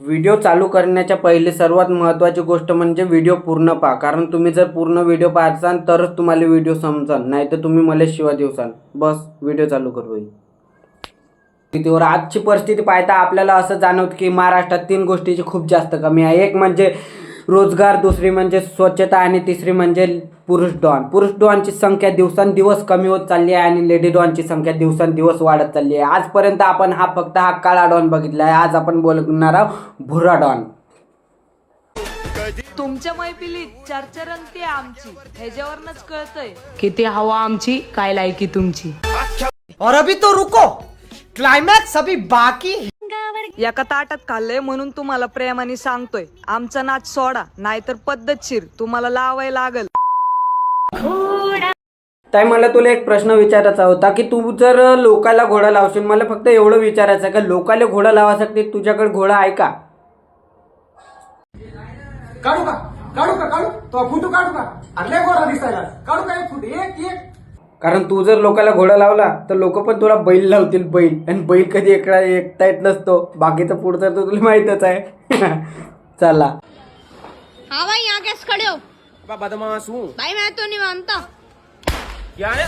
Video चालू करण्याच्या पहिले सर्वात महत्त्वाची गोष्ट म्हणजे व्हिडिओ पूर्ण पहा. कारण तुम्ही जर पूर्ण व्हिडिओ पाहचाल तरच तुम्हाला व्हिडिओ समजाल नाही तर तुम्ही मला शिवा दिवसाल बस व्हिडिओ चालू करू स्थितीवर आजची परिस्थिती पाहता आपल्याला असं जाणवतं की महाराष्ट्रात तीन गोष्टीची खूप जास्त कमी आहे. एक म्हणजे रोजगार दुसरी म्हणजे स्वच्छता आणि तिसरी म्हणजे पुरुष डॉन. पुरुष डॉनची संख्या दिवसेंदिवस कमी होत चालली आहे आणि लेडी डॉनची संख्या दिवसेंदिवस वाढत चालली आहे. आजपर्यंत आपण हा फक्त हा काळा डॉन बघितला आहे. आज आपण बोलणार आहोत भुरा डॉन. तुमच्या मैफिलीत चर्चा रंगते आमची. ह्याच्यावरनच कळतंय. किती हवा आमची काय लायकी तुमची? और अभी तो रुको। क्लायमॅक्स अभी बाकी एका ताटात खाल्लंय म्हणून तुम्हाला प्रेमाने सांगतोय. आमचा नाच सोडा नाहीतर पद्धतशीर तुम्हाला लावाय लागल. ताई मला तुला एक प्रश्न विचारायचा होता की तू जर लोकाला घोडा लावशील मला फक्त एवढं विचारायचं आहे का? लोकाला घोडा लावासाठी तुझ्याकडे घोडा आहे का? काढू का? काढू का? काढू? तो काढू का? अरे घोडा दिसायला. काढू का एक फुट? एक एक. कारण तू जर लोकाला घोडा लावला तर लोक पण तुला बैल लावतील बैल. आणि बैल कधी एकटा एकता येत नसतो. बाकीचं पुढचं तर तुला माहीतच आहे. चला. हा भाई खडे हो. मैं बदमाश हूँ भाई मैं तो नहीं मानता क्या है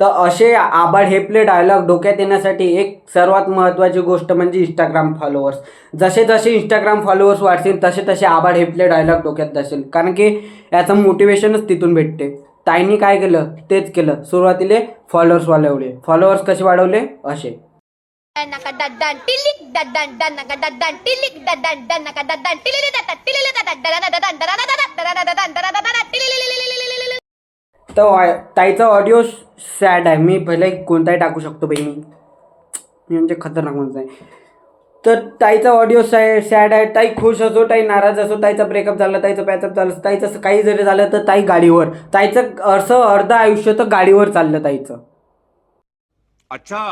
तर असे आबाड हेपले डायलॉग डोक्यात येण्यासाठी एक सर्वात महत्त्वाची गोष्ट म्हणजे इंस्टाग्राम फॉलोअर्स जसे जसे इंस्टाग्राम फॉलोअर्स वाढतील तसे तसे आबाड हेपले डायलॉग डोक्यात असेल कारण की याचं मोटिवेशनच तिथून भेटते ताईंनी काय केलं तेच केलं सुरुवातीले फॉलोअर्स वाढवले फॉलोअर्स कसे वाढवले असे నక దడ్డన్ టిలిక్ dan డన్ నక దడ్డన్ టిలిక్ దడ్డన్ డన్ నక దడ్డన్ టిలిలి దట టిలిలి దట దడన దడన దడన దడన దడన దడన దడన టిలిలి तर ताईचा ऑडिओ सॅड आहे मी पहिले कोणताही टाकू शकतो बाई मी म्हणजे खतरनाक म्हणत आहे तर ताईचा ऑडिओ सॅ सॅड आहे ताई खुश असो ताई नाराज असो ताईचा ब्रेकअप झाला ताईचं पॅचअप झालं ताईचं काही जरी झालं तर ताई गाडीवर ताईचं असं अर्ध आयुष्य तर गाडीवर चाललं ताईचं अच्छा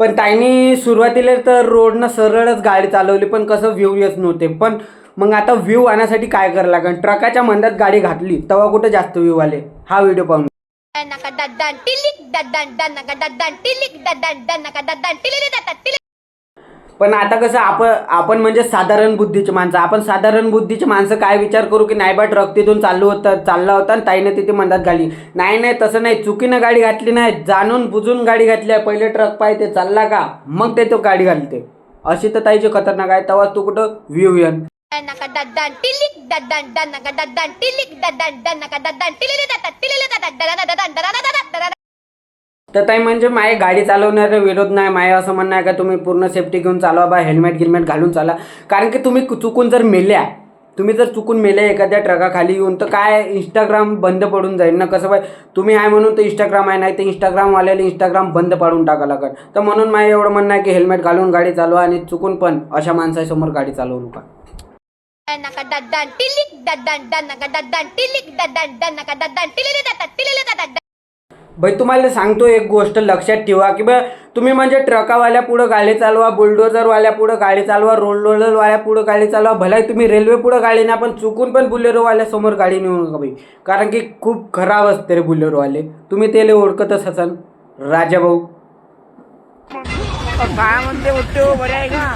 पण ताईनी सुरुवातीला तर रोडनं सरळच गाडी चालवली पण कसं व्ह्यू येत नव्हते पण मग आता व्ह्यू आणण्यासाठी काय करायला लागेल ट्रकाच्या मंदात गाडी घातली तेव्हा कुठं जास्त व्ह्यू आले हा व्हिडिओ पाहून पण आता कसं आपण आपण म्हणजे साधारण बुद्धीची माणसं आपण साधारण बुद्धीची माणसं काय विचार करू की नाही बा ट्रक तिथून चालू होतं चालला होता आणि ताईने तिथे मंदात घाली नाही नाही तसं नाही चुकीनं गाडी घातली नाही जाणून बुजून गाडी घातली आहे पहिले ट्रक पाहिजे चालला का मग ते तो गाडी घालते अशी तर ताईची खतरनाक आहे तेव्हा तू कुठं व्ह्यू येन तर ताई म्हणजे माझ्या गाडी चालवणारे विरोध नाही माझ्या असं म्हणणं आहे का तुम्ही पूर्ण सेफ्टी घेऊन चालवा बा हेल्मेट गिल्मेट घालून चाला कारण की तुम्ही चुकून जर मेल्या तुम्ही जर चुकून मेले एखाद्या ट्रकाखाली येऊन तर काय इंस्टाग्राम बंद पडून जाईल ना कसं बाय तुम्ही आहे म्हणून तर इंस्टाग्राम आहे नाही तर इंस्टाग्रामवाल्याला इंस्टाग्राम बंद पाडून टाका लागत तर म्हणून माझं एवढं म्हणणं आहे की हेल्मेट घालून गाडी चालवा आणि चुकून पण अशा माणसासमोर गाडी चालवू नका भाई तुम्हाला सांगतो एक गोष्ट लक्षात ठेवा की बा तुम्ही म्हणजे ट्रकावाल्या पुढं गाडी चालवा बुलडोजरवाल्या पुढं गाडी चालवा रोल रोलरवाल्या पुढं गाडी चालवा भलाही तुम्ही रेल्वे पुढं गाडी नाही पण चुकून पण बुलेरोवाल्या समोर गाडी नेऊ नका भाई. कारण की खूप खराब असते रे बुलेरोवाले. तुम्ही त्याला ओळखतच असाल. राजा भाऊ. काय म्हणते उठते हो बरे आहे का?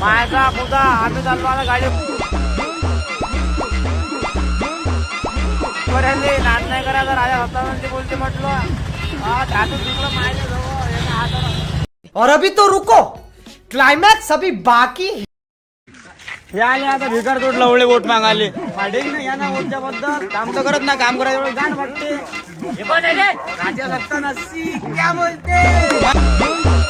मायचा पुता आम्ही चाललो गाडी बऱ्याने नाच नाही करायचा राजा हप्ता बोलते म्हटलं. जवळ और अभी तो रुको। क्लाइमैक्स अभी बाकी है। आले आता भिकार तोड लवळे वोट मागाले पाटील ना या ना वोटच्या बद्दल काम तर करत ना काम करायचं एवढं गाण वाटते. हे पण राजा सत्ता नसती क्या बोलते?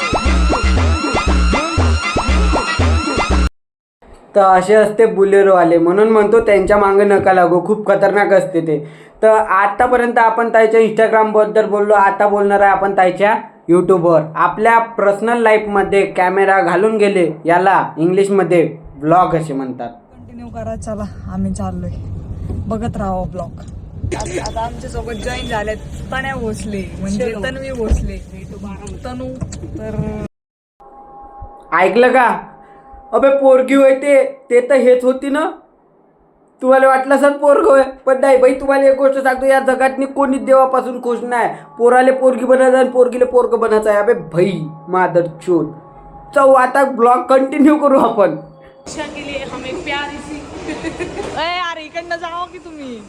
तर असे असते बुलेरोवाले. म्हणून म्हणतो त्यांच्या मागं नका लागू. खूप खतरनाक असते ते. तर आतापर्यंत आपण ताईच्या इंस्टाग्रामबद्दल बोललो. आता बोलणार आहे आपण ताईच्या यूट्यूबवर आपल्या पर्सनल लाईफमध्ये कॅमेरा घालून गेले याला इंग्लिशमध्ये ब्लॉग असे म्हणतात. कंटिन्यू करा चला. आम्ही चाललोय. बघत राहा ब्लॉग आता आमच्यासोबत जॉईन झालेत तण्या भोसले. म्हणजे तन्वी भोसले. तनू तर ऐकलं का? अबे पोरगी होय ते ते तर हेच होती ना. तुम्हाला वाटलं सर पोरग होय पण नाही बाई तुम्हाला एक गोष्ट सांगतो या जगातनी कोणीच देवापासून खुश नाही. पोराले पोरगी बनायचं आणि पोरगीले पोरग बनायचं आहे. अबे भाई मादर चोर. चौ आता ब्लॉग कंटिन्यू करू आपण. अरे इकडनं जाओ की तुम्ही?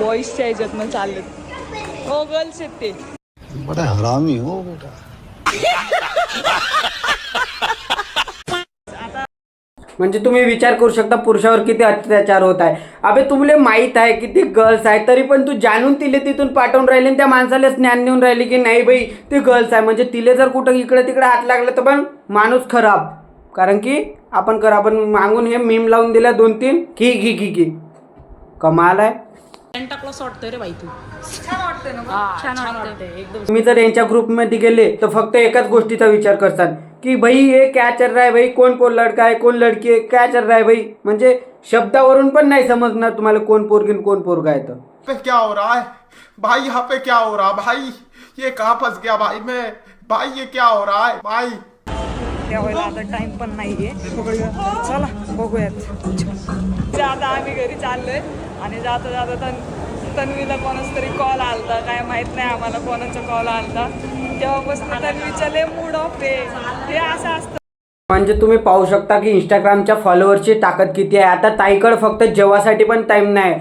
बॉईजच्या ह्याच्यातनं चाललेत. हो गर्ल्स आहेत ते. बड़ा हरामी हो बेटा। म्हणजे तुम्ही विचार करू शकता पुरुषावर किती अत्याचार होत आहे. अबे तुमले माहीत आहे किती गर्ल्स आहे तरी पण तू जाणून तिले तिथून पाठवून राहिले आणि त्या माणसाला ज्ञान देऊन राहिले की नाही बाई ते गर्ल्स आहे. म्हणजे तिले जर कुठं इकडे तिकडे हात लागला तर पण माणूस खराब. कारण की आपण कर आपण मागून हे मीम लावून दिल्या दोन तीन की की की की कमाल आहे. छान वाटतंय ना तुम्ही जर यांच्या ग्रुपमध्ये गेले तर फक्त एकाच गोष्टीचा विचार करतात की भाई ये क्या चल रहा है भाई? कोण कोण लडका आहे? कोण लडकी आहे? क्या चल रहा है भाई? म्हणजे शब्दावरून पण नाही समजणार तुम्हाला कोण पोरगी आणि कोण पोरगा आहे तर. पे क्या हो रहा है? भाई यहाँ पे क्या हो रहा भाई ये कहाँ फंस गया भाई मैं? भाई ये क्या हो रहा है? भाई त्यावेळेला आता टाइम पण नाहीये. चला बघूयात. ते आता आम्ही घरी चाललोय. आणि जाता जाता तन तन्वीला कोणाचा तरी कॉल आलता. काय माहीत नाही आम्हाला कोणाचा कॉल आलता. तेव्हापासून तन्वीचा लय मूड ऑफ आहे. हे असं असतं. म्हणजे तुम्ही पाहू शकता की इंस्टाग्रामच्या फॉलोअरची ताकद किती आहे. आता ताईकडे फक्त जेवासाठी पण टाईम नाही.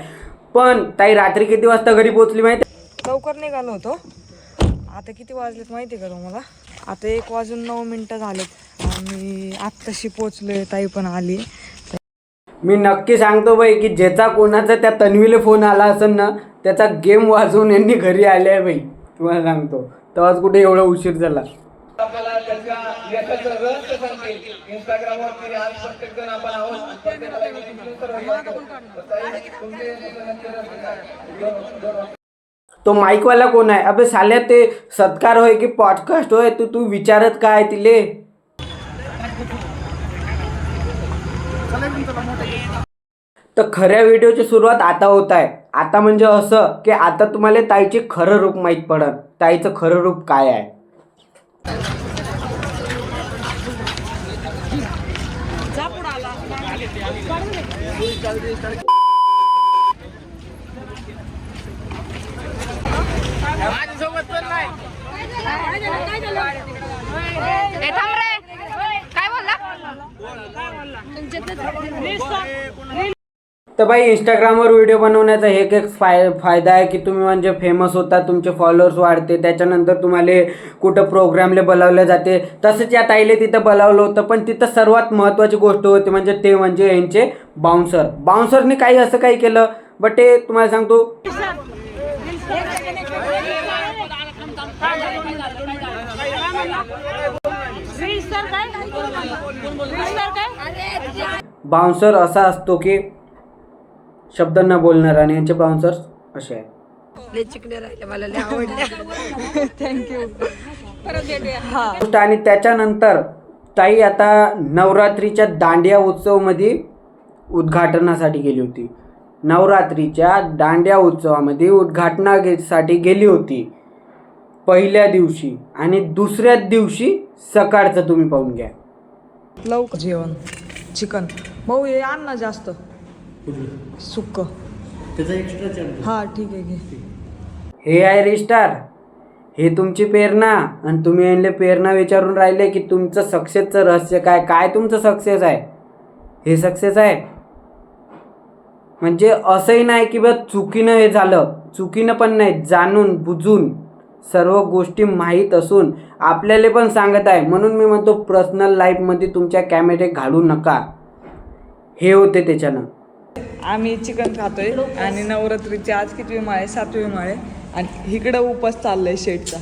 पण ताई रात्री किती वाजता घरी पोहोचली माहिती? लवकर निघालो होतो. आता किती वाजलेत माहिती का तुम्हाला? आता एक वाजून नऊ मिनटं झालेत. आणि आत्ताशी पोचलोय ताई पण आली. मी नक्की सांगतो बाई की ज्याचा कोणाचा त्या तन्वीला फोन आला असेल ना त्याचा गेम वाजवून यांनी घरी आले आहे बाई. तुम्हाला सांगतो. तेव्हाच कुठे एवढा उशीर झाला. तो माईकवाला कोण आहे? अबे साल्या ते सत्कार होय की पॉडकास्ट होय? तू तू विचारत काय तिले? तर खऱ्या व्हिडिओची सुरुवात आता होत आहे. आता म्हणजे असं की आता तुम्हाला ताईचे खरं रूप माहीत पडत ताईचं खरं रूप काय आहे? ए, थांब रे काय बोलला तर बाई इंस्टाग्रामवर व्हिडिओ बनवण्याचा एक एक फाय फायदा आहे की तुम्ही म्हणजे फेमस होता तुमचे फॉलोअर्स वाढते त्याच्यानंतर तुम्हाला कुठं प्रोग्रामले बोलावलं जाते. तसंच या ताईले तिथं बोलावलं होतं पण तिथं सर्वात महत्त्वाची गोष्ट होती म्हणजे ते म्हणजे यांचे बाउन्सर बाउन्सरने काही असं काही केलं बट ते तुम्हाला सांगतो बाउन्सर असा असतो की शब्द न बोलणार आणि यांचे बाउन्सर्स असे आहे थँक्यू परत भेटूया. हा. गोष्ट आणि त्याच्यानंतर ताई आता नवरात्रीच्या दांडिया उत्सवमध्ये उद्घाटनासाठी गेली होती. नवरात्रीच्या दांडिया उत्सवामध्ये उद्घाटनासाठी गेली होती. पहिल्या दिवशी आणि दुसऱ्या दिवशी सकाळचं तुम्ही पाहून घ्या. लवकर जेवण चिकन. भाऊ हे आण ना जास्त. सुक्क. हा ठीक आहे घे. हे आहे रिस्टार. हे तुमची प्रेरणा आणि तुम्ही यांना प्रेरणा विचारून राहिले की तुमचं सक्सेसचं रहस्य काय? काय तुमचं सक्सेस आहे? हे सक्सेस आहे? म्हणजे असंही नाही की बा चुकीनं हे झालं. चुकीनं पण नाही जाणून बुजून सर्व गोष्टी माहीत असून आपल्याला पण सांगत आहे. म्हणून मी म्हणतो पर्सनल लाईफमध्ये तुमच्या कॅमेरे घालू नका. हे होते त्याच्यानं. आम्ही चिकन खातोय आणि नवरात्रीची आज कितवी माळे सातवी माळे आणि इकडं उपास चाललंय शेटचा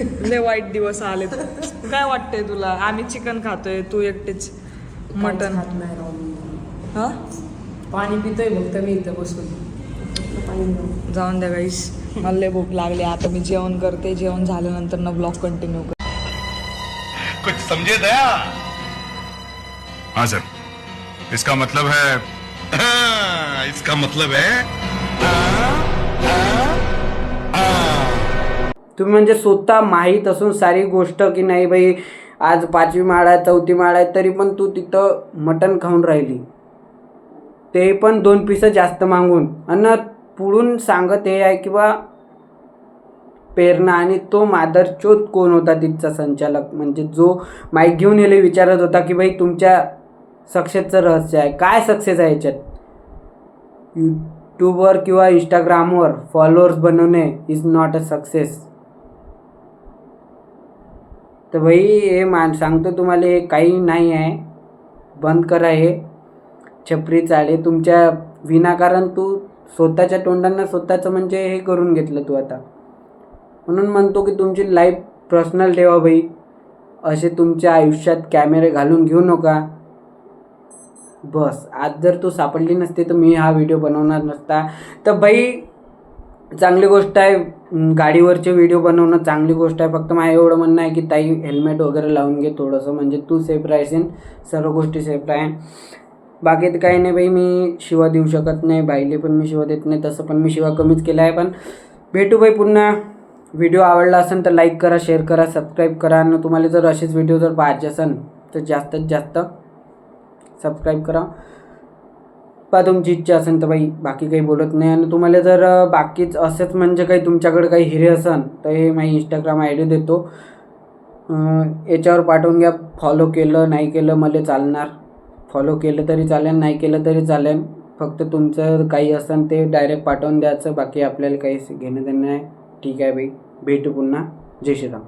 लय वाईट दिवस आले काय वाटतंय तुला? आम्ही चिकन खातोय तू एकटेच. मटन हा? पाणी पितोय फक्त मी इथं बसून. जाऊन द्या गाईस मला लय भूक लागली. आता मी जेवण करते. जेवण झाल्यानंतर ना ब्लॉग कंटिन्यू कर. कुछ समझे दया? हाँ सर इसका मतलब है इसका मतलब है तुम्ही म्हणजे स्वतः माहीत असून सारी गोष्ट की नाही बाई आज पाचवी माळ आहे चौथी माळ आहे तरी पण तू तिथं मटण खाऊन राहिली. ते पण दोन पिसं जास्त मागून. आणि पुढून सांगत हे आहे की बा पेरणा आणि तो मादरचोत कोण होता तिथचा संचालक? म्हणजे जो माईक घेऊन येले विचारत होता की भाई तुमच्या सक्सेसचं रहस्य आहे. काय सक्सेस आहे याच्यात? यूट्यूबवर किंवा इंस्टाग्रामवर फॉलोअर्स बनवणे इज नॉट अ सक्सेस तर भाई हे मान सांगतो तुम्हाला हे काही नाही आहे. बंद करा हे. छपरी चाळे तुमच्या विनाकारण तू स्वतःच्या तोंडांना स्वतःचं म्हणजे हे करून घेतलं तू आता. म्हणून म्हणतो की तुमची लाईफ पर्सनल ठेवा भाई. असे तुमच्या आयुष्यात कॅमेरे घालून घेऊ नका. बस. आज जर तू सापडली नसते तर मी हा व्हिडिओ बनवणार नसता. तर भाई चांगली गोष्ट आहे गाडीवरचे व्हिडिओ बनवणं चांगली गोष्ट आहे. फक्त मला एवढं म्हणणं आहे की ताई हेल्मेट वगैरे लावून घे थोडंसं. म्हणजे तू सेफ राहशील सर्व गोष्टी सेफ राहील बाकी काही नाही बाई मी शिवा देऊ शकत नाही बाईले पण मी शिवा देत नाही तसं पण मी शिवा कमीच केला आहे पण भेटू बाई पुन्हा. व्हिडिओ आवडला असेल तर लाईक करा शेअर करा सबस्क्राईब करा. आणि तुम्हाला जर असेच व्हिडिओ जर पाहायचे असेल तर जास्तीत जास्त सबस्क्राईब करा. बा तुमची इच्छा असेल तर बाई बाकी काही बोलत नाही. आणि तुम्हाला जर बाकीच असंच म्हणजे काही तुमच्याकडे काही हिरे असेल तर हे माझी इंस्टाग्राम आय डी देतो याच्यावर पाठवून घ्या. फॉलो केलं नाही केलं मला चालणार. फॉलो केलं तरी चालेल नाही केलं तरी चालेल. फक्त तुमचं काही असेल ते डायरेक्ट पाठवून द्यायचं. बाकी आपल्याला काही घेणं देणं नाही. ठीक आहे बाई. भेटू पुन्हा. जय श्रीराम.